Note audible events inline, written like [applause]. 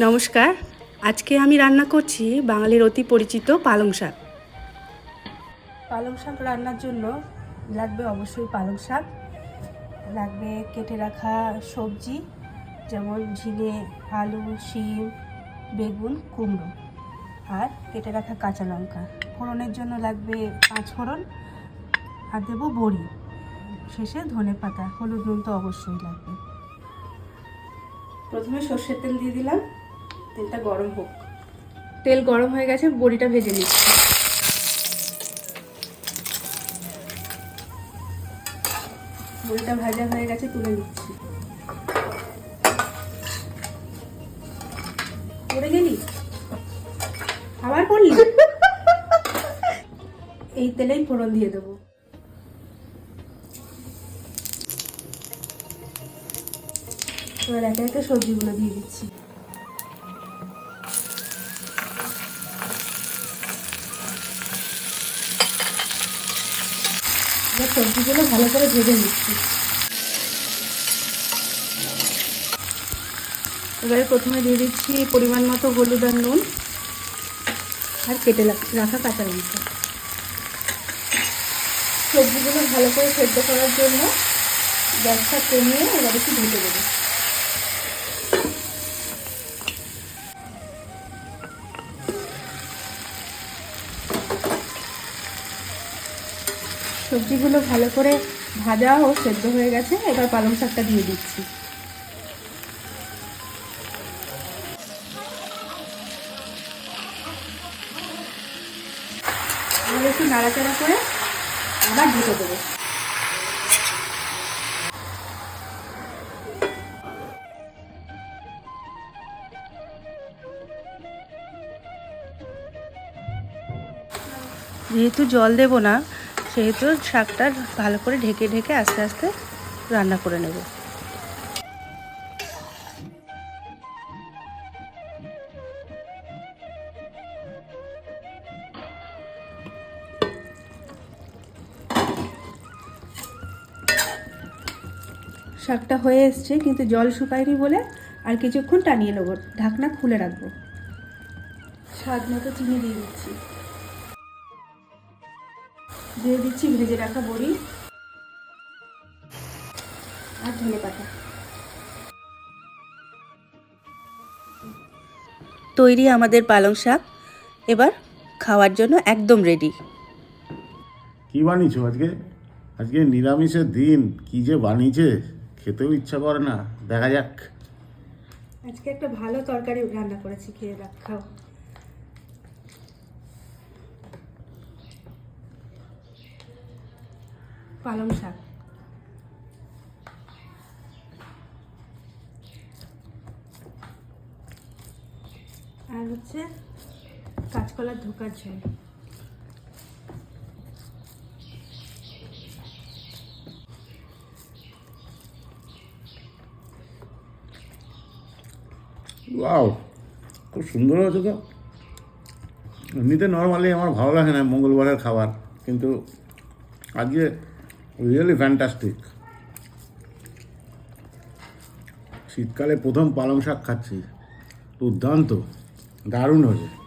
নমস্কার। আজকে আমি রান্না করছি বাঙালির অতি পরিচিত পালং শাক। পালং শাক রান্নার জন্য লাগবে অবশ্যই পালং শাক। লাগবে কেটে রাখা সবজি, যেমন ঝিঙে, আলু, শিম, বেগুন, কুমড়ো আর কেটে রাখা কাঁচা লঙ্কা। ফোড়নের জন্য লাগবে পাঁচ ফোড়ন আর দেবো বড়ি। শেষে ধনে পাতা, হলুদ নুন তো অবশ্যই লাগবে। প্রথমে সর্ষের তেল দিয়ে দিলাম। তেলটা গরম হোক। তেল গরম হয়ে গেছে বড়িটা ভেজে নিচ্ছি। বড়িটা ভাজা হয়ে গেছে তুলে নিচ্ছি। পড়ে গেলি আবার পড়লি [laughs] এই তেলেই ফোড়ন দিয়ে দেবো। এবার একে একে সবজিগুলো দিয়ে দিচ্ছি। এবার সবজিগুলো ভালো করে ভেজে নিচ্ছি। এবারে প্রথমে দিয়ে দিচ্ছি পরিমাণ মতো হলুদ আর নুন আর কেটে রাখা কাঁচা লঙ্কা। সবজিগুলো ভালো করে সেদ্ধ করার জন্য ব্যবসা কমিয়ে এবার একটু ঢেকে দেবো। সবজিগুলো ভালো করে ভাজা ও সেদ্ধ হয়ে গেছে। এবার পালং শাকটা দিয়ে দিচ্ছি। একটু নাড়াচাড়া করে আবার ঢেকে দেবো। যেহেতু জল দেব না সেহেতু শাকটা ভালো করে ঢেকে ঢেকে আস্তে আস্তে রান্না করে নেব। শাকটা হয়ে এসছে, কিন্তু জল শুকায়নি বলে আর কিছুক্ষণ টানিয়ে নেব। ঢাকনা খুলে রাখব। স্বাদ মতো চিনি দিয়ে দিচ্ছি। দিয়ে দিচ্ছি ভেজে রাখা বড়ি আর ধনে পাতা। তৈরি আমাদের পালং শাক এবার খাওয়ার জন্য একদম রেডি কি বানিয়েছো আজকে? আজকে নিরামিষের দিন কি যে বানিয়েছে খেতেও ইচ্ছা করে না। দেখা যাক। আজকে একটা ভালো তরকারি রান্না করেছি খেয়ে রাখ খাও। পালং শাক। আর হচ্ছে কাঁচকলার ধোকার ঝোল। ওয়াও খুব সুন্দর হয়েছে তো। এমনিতে নর্মালি আমার ভালো লাগে না মঙ্গলবারের খাবার, কিন্তু আজকে রিয়েলি ফ্যান্টাস্টিক শীতকালে প্রথম পালং শাক খাচ্ছি। দুর্দান্ত। দারুণ হয়েছে।